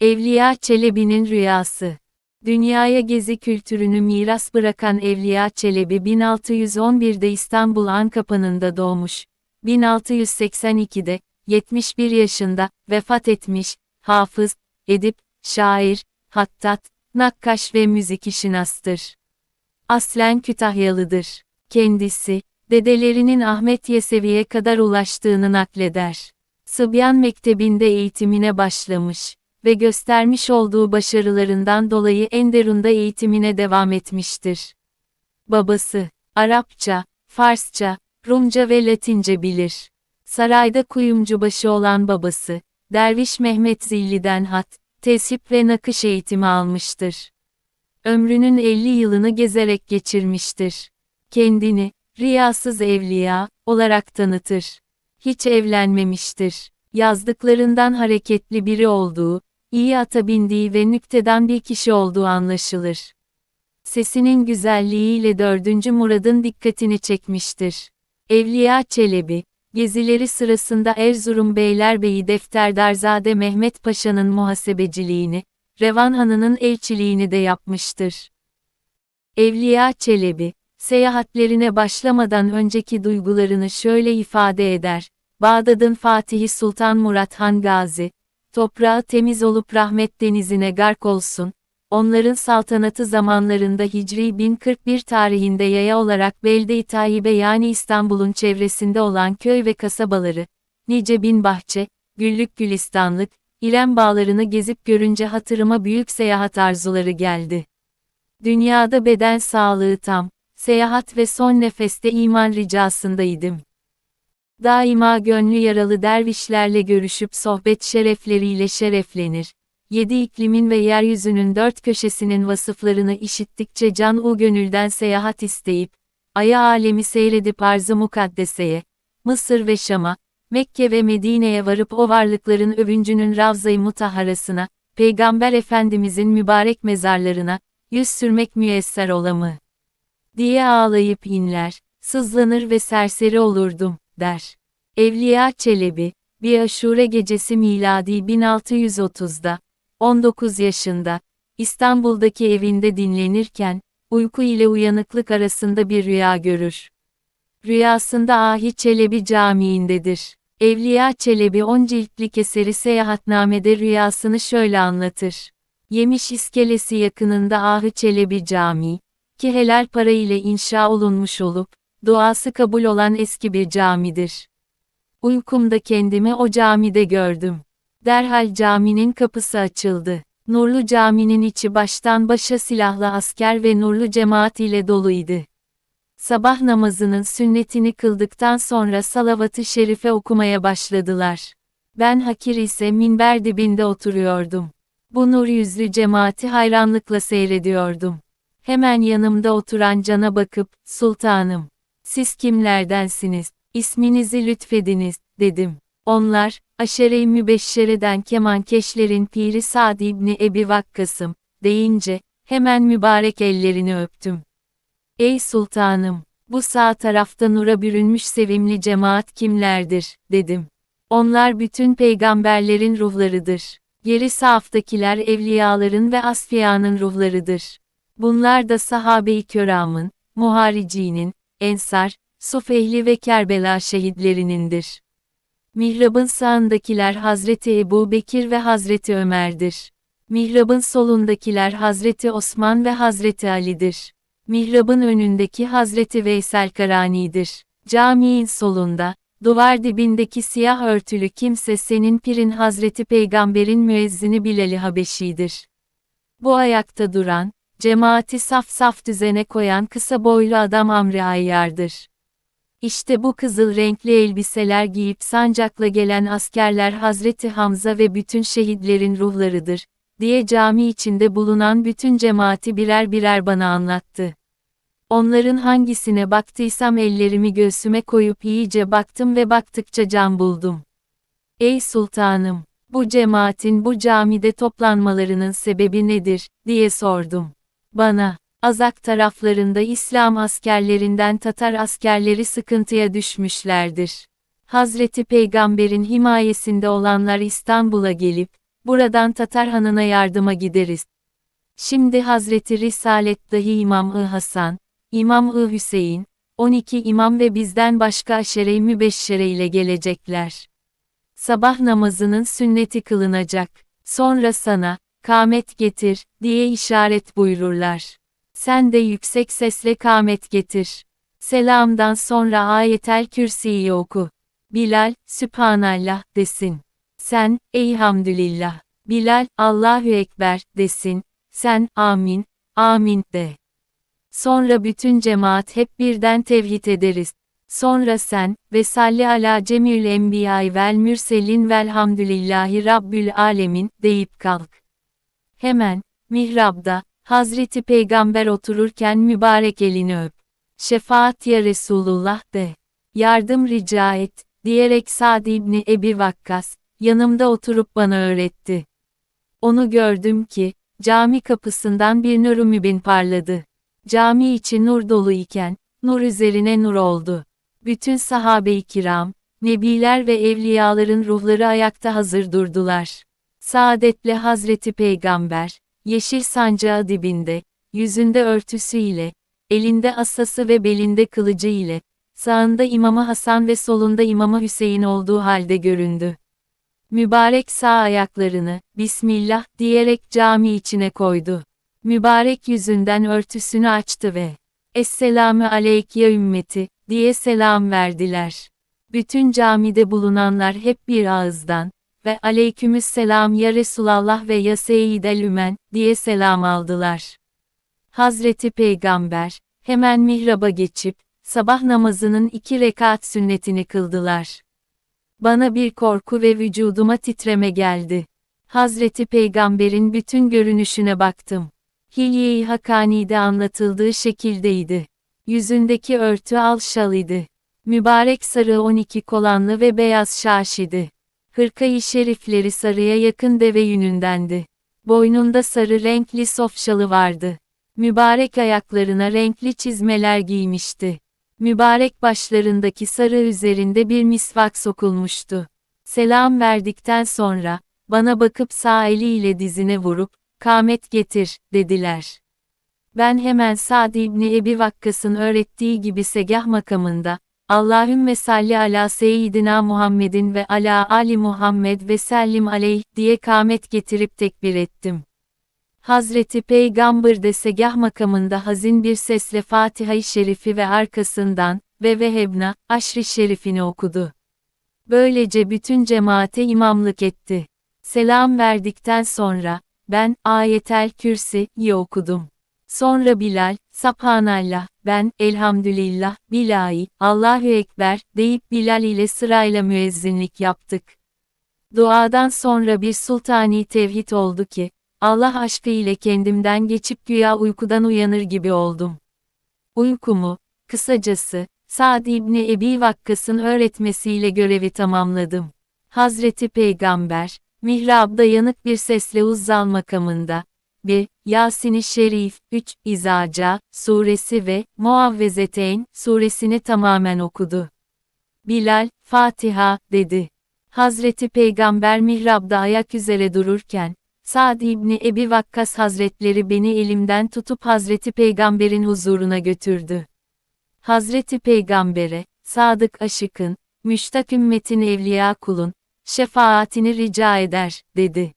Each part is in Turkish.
Evliya Çelebi'nin rüyası. Dünyaya gezi kültürünü miras bırakan Evliya Çelebi 1611'de İstanbul Ankapanı'nda doğmuş. 1682'de, 71 yaşında, vefat etmiş, hafız, edip, şair, hattat, nakkaş ve müzik işinastır. Aslen Kütahyalıdır. Kendisi, dedelerinin Ahmet Yesevi'ye kadar ulaştığını nakleder. Sıbyan Mektebi'nde eğitimine başlamış ve göstermiş olduğu başarılarından dolayı Enderun'da eğitimine devam etmiştir. Babası, Arapça, Farsça, Rumca ve Latince bilir. Sarayda kuyumcubaşı olan babası, Derviş Mehmet Zilli'den hat, tesip ve nakış eğitimi almıştır. Ömrünün 50 yılını gezerek geçirmiştir. Kendini, riyasız evliya, olarak tanıtır. Hiç evlenmemiştir. Yazdıklarından hareketli biri olduğu, iyi ata bindiği ve nükteden bir kişi olduğu anlaşılır. Sesinin güzelliğiyle 4. Murad'ın dikkatini çekmiştir. Evliya Çelebi, gezileri sırasında Erzurum Beylerbeyi Defterdarzade Mehmet Paşa'nın muhasebeciliğini, Revan Hanı'nın elçiliğini de yapmıştır. Evliya Çelebi, seyahatlerine başlamadan önceki duygularını şöyle ifade eder. Bağdat'ın Fatihi Sultan Murat Han Gazi, toprağı temiz olup rahmet denizine gark olsun, onların saltanatı zamanlarında Hicri 1041 tarihinde yaya olarak Belde-i Tayibe yani İstanbul'un çevresinde olan köy ve kasabaları, nice bin bahçe, güllük gülistanlık, İrem bağlarını gezip görünce hatırıma büyük seyahat arzuları geldi. Dünyada beden sağlığı tam, seyahat ve son nefeste iman ricasındaydım. Daima gönlü yaralı dervişlerle görüşüp sohbet şerefleriyle şereflenir. Yedi iklimin ve yeryüzünün dört köşesinin vasıflarını işittikçe can u gönülden seyahat isteyip, aya alemi seyredip arz-ı mukaddeseye, Mısır ve Şam'a, Mekke ve Medine'ye varıp o varlıkların övüncünün Ravza-i Mutaharasına, Peygamber Efendimizin mübarek mezarlarına, yüz sürmek müyesser olamı. Diye ağlayıp inler, sızlanır ve serseri olurdum, der. Evliya Çelebi, bir aşure gecesi miladi 1630'da, 19 yaşında, İstanbul'daki evinde dinlenirken, uyku ile uyanıklık arasında bir rüya görür. Rüyasında Ahi Çelebi Camii'ndedir. Evliya Çelebi 10 ciltlik eseri Seyahatname'de rüyasını şöyle anlatır. Yemiş iskelesi yakınında Ahı Çelebi Camii, ki helal para ile inşa olunmuş olup, duası kabul olan eski bir camidir. Uykumda kendimi o camide gördüm. Derhal caminin kapısı açıldı. Nurlu caminin içi baştan başa silahlı asker ve nurlu cemaat ile doluydu. Sabah namazının sünnetini kıldıktan sonra salavat-ı şerife okumaya başladılar. Ben hakir ise minber dibinde oturuyordum. Bu nur yüzlü cemaati hayranlıkla seyrediyordum. Hemen yanımda oturan cana bakıp, sultanım, siz kimlerdensiniz, isminizi lütfediniz, dedim. Onlar, aşere-i mübeşşereden kemankeşlerin piri Sa'd İbni Ebi Vakkas'ım, deyince, hemen mübarek ellerini öptüm. Ey sultanım, bu sağ tarafta nura bürünmüş sevimli cemaat kimlerdir, dedim. Onlar bütün peygamberlerin ruhlarıdır. Geri saftakiler evliyaların ve asfiyanın ruhlarıdır. Bunlar da sahabe-i köramın, muharicinin, ensar, Sufehli ve Kerbela şehitlerinindir. Mihrabın sağındakiler Hazreti Ebu Bekir ve Hazreti Ömer'dir. Mihrabın solundakiler Hazreti Osman ve Hazreti Ali'dir. Mihrabın önündeki Hazreti Veysel Karani'dir. Camiin solunda, duvar dibindeki siyah örtülü kimse senin pirin Hazreti Peygamber'in müezzini Bilal-i Habeşi'dir. Bu ayakta duran, cemaati saf saf düzene koyan kısa boylu adam Amri Ayyar'dır. İşte bu kızıl renkli elbiseler giyip sancakla gelen askerler Hazreti Hamza ve bütün şehitlerin ruhlarıdır, diye cami içinde bulunan bütün cemaati birer birer bana anlattı. Onların hangisine baktıysam ellerimi göğsüme koyup iyice baktım ve baktıkça can buldum. Ey sultanım, bu cemaatin bu camide toplanmalarının sebebi nedir, diye sordum. Bana, Azak taraflarında İslam askerlerinden Tatar askerleri sıkıntıya düşmüşlerdir. Hazreti Peygamber'in himayesinde olanlar İstanbul'a gelip, Buradan Tatar Hanı'na yardıma gideriz. Şimdi Hazreti Risalet dahi İmam-ı Hasan, İmam-ı Hüseyin, 12 imam ve bizden başka aşere-i mübeşşere ile gelecekler. Sabah namazının sünneti kılınacak. Sonra sana, kâmet getir, diye işaret buyururlar. Sen de yüksek sesle kâmet getir. Selamdan sonra ayetel kürsiyi oku. Bilal, Sübhanallah, desin. Sen, Eyhamdülillah. Bilal, Allahu Ekber, desin. Sen, Amin, Amin, de. Sonra bütün cemaat hep birden tevhid ederiz. Sonra sen, ve salli ala cemil enbiyai vel mürselin velhamdülillahi rabbül alemin, deyip kalk. Hemen, mihrabda, Hazreti Peygamber otururken mübarek elini öp. Şefaat ya Resulullah de. Yardım rica et, diyerek Sa'd İbni Ebi Vakkas, yanımda oturup bana öğretti. Onu gördüm ki, cami kapısından bir nur mübin parladı. Cami içi nur dolu iken, nur üzerine nur oldu. Bütün sahabe-i kiram, nebiler ve evliyaların ruhları ayakta hazır durdular. Saadetli Hazreti Peygamber, yeşil sancağı dibinde, yüzünde örtüsü ile, elinde asası ve belinde kılıcı ile, sağında İmamı Hasan ve solunda İmamı Hüseyin olduğu halde göründü. Mübarek sağ ayaklarını, Bismillah diyerek cami içine koydu. Mübarek yüzünden örtüsünü açtı ve, Esselamü aleyk ya ümmeti, diye selam verdiler. Bütün camide bulunanlar hep bir ağızdan, ve aleykümüsselam ya Resulallah ve ya Seyyidel Ümen, diye selam aldılar. Hazreti Peygamber, hemen mihraba geçip, sabah namazının iki rekat sünnetini kıldılar. Bana bir korku ve vücuduma titreme geldi. Hazreti Peygamber'in bütün görünüşüne baktım. Hilye-i Hakani'de anlatıldığı şekildeydi. Yüzündeki örtü al şal idi. Mübarek sarı 12 kolanlı ve beyaz şaş idi. Hırkayı şerifleri sarıya yakın deve yünündendi. Boynunda sarı renkli sof şalı vardı. Mübarek ayaklarına renkli çizmeler giymişti. Mübarek başlarındaki sarı üzerinde bir misvak sokulmuştu. Selam verdikten sonra, bana bakıp sağ eliyle dizine vurup, kâmet getir, dediler. Ben hemen Sa'd İbni Ebi Vakkas'ın öğrettiği gibi segah makamında, Allahümme salli ala seyyidina Muhammedin ve ala Ali Muhammed ve sellim aleyh diye kâmet getirip tekbir ettim. Hazreti Peygamber de segah makamında hazin bir sesle Fatiha-i Şerifi ve arkasından, ve Vehebna, Aşri Şerifini okudu. Böylece bütün cemaate imamlık etti. Selam verdikten sonra, ben, Ayetel Kürsi'yi okudum. Sonra Bilal, Subhanallah, ben, Elhamdülillah, Bilahi, Allahu Ekber, deyip Bilal ile sırayla müezzinlik yaptık. Duadan sonra bir sultani tevhid oldu ki, Allah aşkı ile kendimden geçip güya uykudan uyanır gibi oldum. Uykumu, kısacası, Sa'd İbni Ebi Vakkas'ın öğretmesiyle görevi tamamladım. Hazreti Peygamber, mihrabda yanık bir sesle uzzal makamında, 1. Yasin-i Şerif, 3. İzaca, suresi ve Muavvezeteyn, suresini tamamen okudu. Bilal, Fatiha, dedi. Hazreti Peygamber mihrabda ayak üzere dururken, Sa'd İbni Ebi Vakkas Hazretleri beni elimden tutup Hazreti Peygamber'in huzuruna götürdü. Hazreti Peygamber'e, sadık aşıkın, müştak ümmetin evliya kulun, şefaatini rica eder, dedi.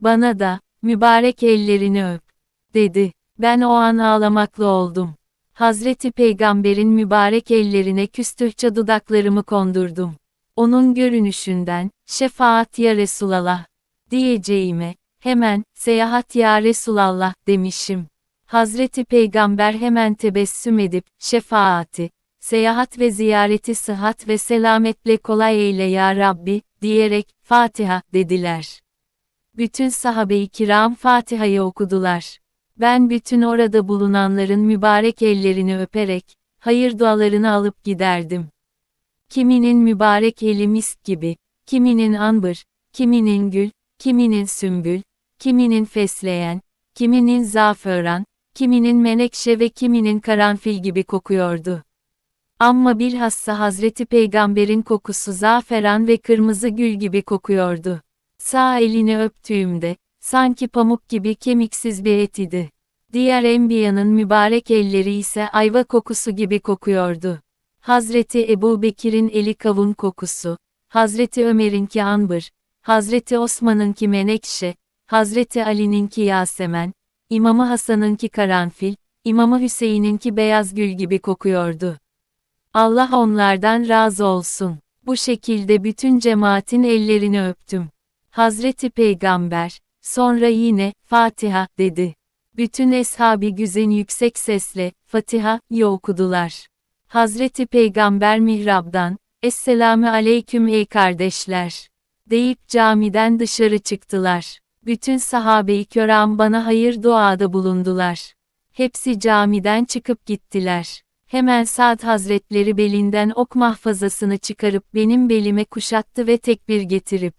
Bana da, mübarek ellerini öp, dedi. Ben o an ağlamaklı oldum. Hazreti Peygamber'in mübarek ellerine küstühçe dudaklarımı kondurdum. Onun görünüşünden, şefaat ya Resulallah, diyeceğime, hemen, seyahat ya Resulallah, demişim. Hazreti Peygamber hemen tebessüm edip, şefaati, seyahat ve ziyareti sıhhat ve selametle kolay eyle ya Rabbi, diyerek, Fatiha, dediler. Bütün sahabe-i kiram Fatiha'yı okudular. Ben bütün orada bulunanların mübarek ellerini öperek, hayır dualarını alıp giderdim. Kiminin mübarek eli misk gibi, kiminin anbır, kiminin gül, kiminin sümbül, kiminin fesleğen, kiminin zaferan, kiminin menekşe ve kiminin karanfil gibi kokuyordu. Ama bilhassa Hazreti Peygamber'in kokusu zaferan ve kırmızı gül gibi kokuyordu. Sağ elini öptüğümde, sanki pamuk gibi kemiksiz bir et idi. Diğer enbiyanın mübarek elleri ise ayva kokusu gibi kokuyordu. Hazreti Ebu Bekir'in eli kavun kokusu, Hazreti Ömer'inki ambır, Hazreti Osman'ınki menekşe, Hazreti Ali'ninki yasemen, İmamı Hasan'ınki karanfil, İmamı Hüseyin'inki beyaz gül gibi kokuyordu. Allah onlardan razı olsun. Bu şekilde bütün cemaatin ellerini öptüm. Hazreti Peygamber, sonra yine, Fatiha, dedi. Bütün eshabi güzen yüksek sesle, Fatiha, ya okudular. Hazreti Peygamber mihrabdan, Esselamü aleyküm ey kardeşler. Deyip camiden dışarı çıktılar. Bütün sahabe-i kiram bana hayır duada bulundular. Hepsi camiden çıkıp gittiler. Hemen Sa'd Hazretleri belinden ok mahfazasını çıkarıp benim belime kuşattı ve tekbir getirip,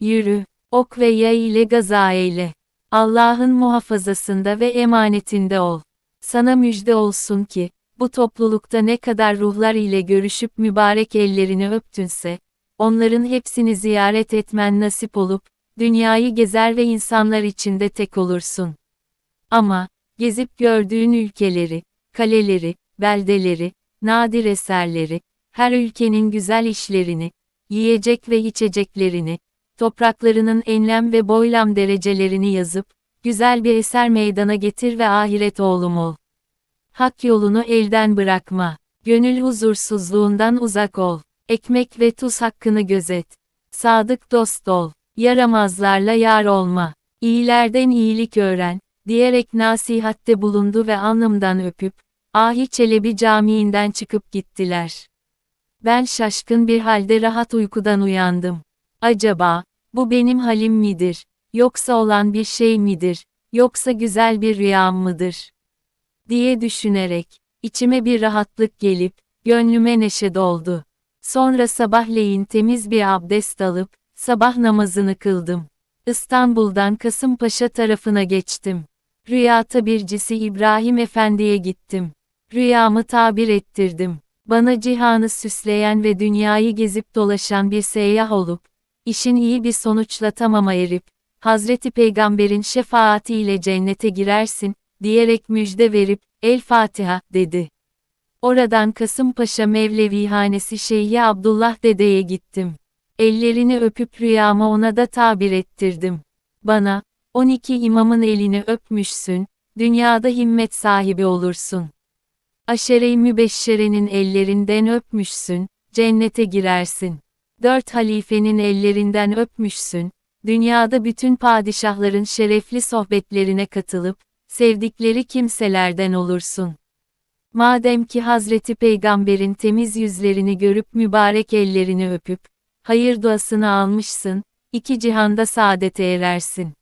Yürü, ok ve yay ile gaza eyle. Allah'ın muhafazasında ve emanetinde ol. Sana müjde olsun ki, bu toplulukta ne kadar ruhlar ile görüşüp mübarek ellerini öptünse, onların hepsini ziyaret etmen nasip olup, dünyayı gezer ve insanlar içinde tek olursun. Ama, gezip gördüğün ülkeleri, kaleleri, beldeleri, nadir eserleri, her ülkenin güzel işlerini, yiyecek ve içeceklerini, topraklarının enlem ve boylam derecelerini yazıp, güzel bir eser meydana getir ve ahiret oğlum ol. Hak yolunu elden bırakma. Gönül huzursuzluğundan uzak ol. Ekmek ve tuz hakkını gözet. Sadık dost ol. Yaramazlarla yar olma. İyilerden iyilik öğren, diyerek nasihatte bulundu ve alnımdan öpüp, Ahi Çelebi Camii'nden çıkıp gittiler. Ben şaşkın bir halde rahat uykudan uyandım. Acaba, bu benim halim midir, yoksa olan bir şey midir, yoksa güzel bir rüyam mıdır? diye düşünerek, içime bir rahatlık gelip, gönlüme neşe doldu. Sonra sabahleyin temiz bir abdest alıp, sabah namazını kıldım. İstanbul'dan Kasımpaşa tarafına geçtim. Rüya tabircisi İbrahim Efendi'ye gittim. Rüyamı tabir ettirdim. Bana cihanı süsleyen ve dünyayı gezip dolaşan bir seyyah olup, işin iyi bir sonuçla tamama erip, Hazreti Peygamber'in şefaatiyle cennete girersin, diyerek müjde verip, El Fatiha, dedi. Oradan Kasımpaşa Mevlevihanesi Şeyhi Abdullah Dede'ye gittim. Ellerini öpüp rüyamı ona da tabir ettirdim. Bana, 12 imamın elini öpmüşsün, dünyada himmet sahibi olursun. Aşere-i Mübeşşere'nin ellerinden öpmüşsün, cennete girersin. Dört halifenin ellerinden öpmüşsün, dünyada bütün padişahların şerefli sohbetlerine katılıp, sevdikleri kimselerden olursun. Madem ki Hazreti Peygamber'in temiz yüzlerini görüp mübarek ellerini öpüp, hayır duasını almışsın, iki cihanda saadete erersin.